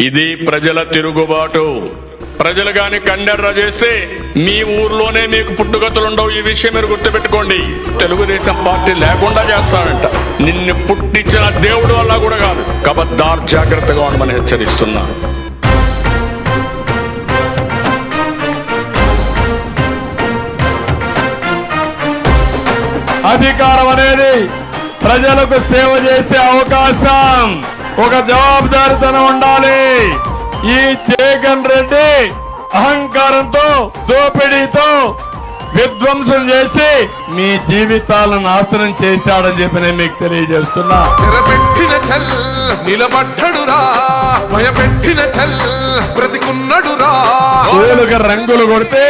ఇది ప్రజల తిరుగుబాటు. ప్రజలు గాని కండెర్ర చేస్తే మీ ఊర్లోనే మీకు పుట్టుగతులుండవు ఈ విషయం మీరు గుర్తుపెట్టుకోండి. తెలుగుదేశం పార్టీ లేకుండా చేస్తాడంట నిన్ను పుట్టించిన దేవుడు వల్ల కూడా కాదు. కబద్దార్ జాగ్రత్తగా ఉండమని హెచ్చరిస్తున్నా. అధికారం అనేది ప్రజలకు సేవ చేసే అవకాశం. ఒక జవాబుదారితనం ఉండాలి. ఈ జగన్ రెడ్డి అహంకారంతో దోపిడీతో విధ్వంసం చేసి మీ జీవితాలను నాశనం చేశాడని చెప్పి నేను మీకు తెలియజేస్తున్నా. చెరపెట్టిన చల్ నిలబడ్డడురా. భయపెట్టిన చల్ బ్రతికున్నడురా. పూలుగా రంగులు కొడితే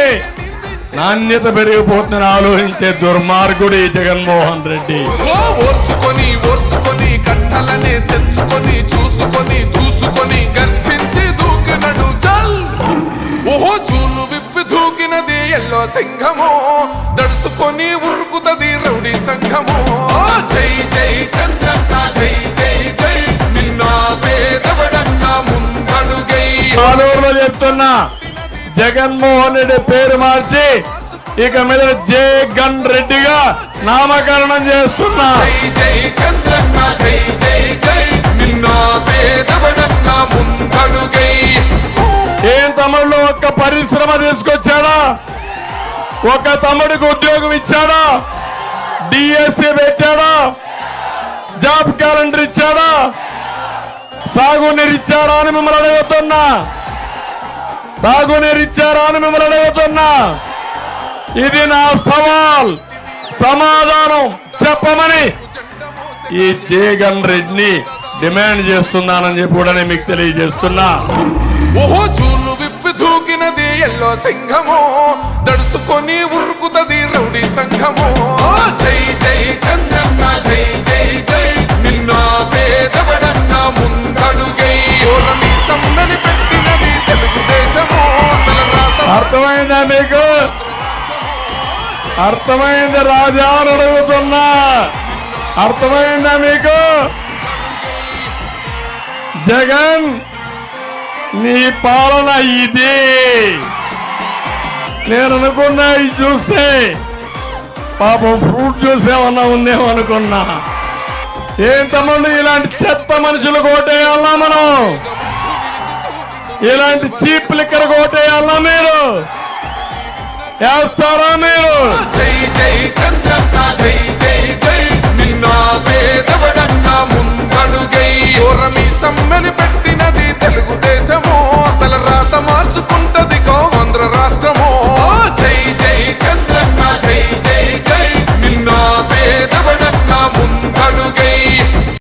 నాణ్యత పెరిగిపోతుందని ఆలోచించే దుర్మార్గుడు ఈ జగన్మోహన్ రెడ్డి. ఓర్చుకొని ఓర్చుకొని కట్టలనే తెంచుకొని చూసుకొని దూసుకొని ఎల్లో సింహము దడుసుకొని ఉరుకుతది రౌడీ సంఘము. జై జై చంద్రన్న జై జై జై నిన్న పేదవడన్న ముందడుగై. ఆలూరులో చెప్తున్నా జగన్మోహన్ రెడ్డి పేరు మార్చి ఇక మీద జగన్ రెడ్డిగా నామకరణం చేస్తున్నా. జై జై చంద్రన్న జై జై జై నిన్న పేదవడన్న ముందడుగై. ఏం తమ్ముళ్ళు ఒక్క పరిశ్రమ తీసుకొచ్చాడా? ఒక తమ్ముడికి ఉద్యోగం ఇచ్చాడా? డిఎస్సి పెట్టాడా? జాబ్ క్యాలెండర్ ఇచ్చాడా? సాగునీరు ఇచ్చారా అని మిమ్మల్ని అడుగుతున్నా. తాగునీరు ఇచ్చారా అని మిమ్మల్ని అడుగుతున్నా. ఇది నా సవాల్. సమాధానం చెప్పమని ఈ జగన్ రెడ్డిని డిమాండ్ చేస్తున్నానని చెప్పి కూడా నేను మీకు తెలియజేస్తున్నా. ఎల్లో సింహము దడుసుకొని ఉరుకుతది రౌడీ సంఘము. జై జై చంద్రన్న జై జై జై నిన్న పేదవడన్న ముందడుగై. ఓరమి సమ్మని పెట్టినది తెలుగుదేశము అర్థమైందా మీకు అర్థమైంది రాజా అడుగుతున్నా. అర్థమైందా మీకు జగన్ నీ పాలన ఇది. నేను అనుకున్నా ఇది చూస్తే పాపం ఫ్రూట్ జ్యూస్ ఏమన్నా ఉందేమో అనుకున్నా. ఏం ఇలాంటి చెత్త మనుషులు కోటేయాలా మనం? ఇలాంటి చీప్ లిక్కర్ కోటేయాలా మీరు? వేస్తారా మీరు? జై జై చంద్రన్న చెయ్యి జై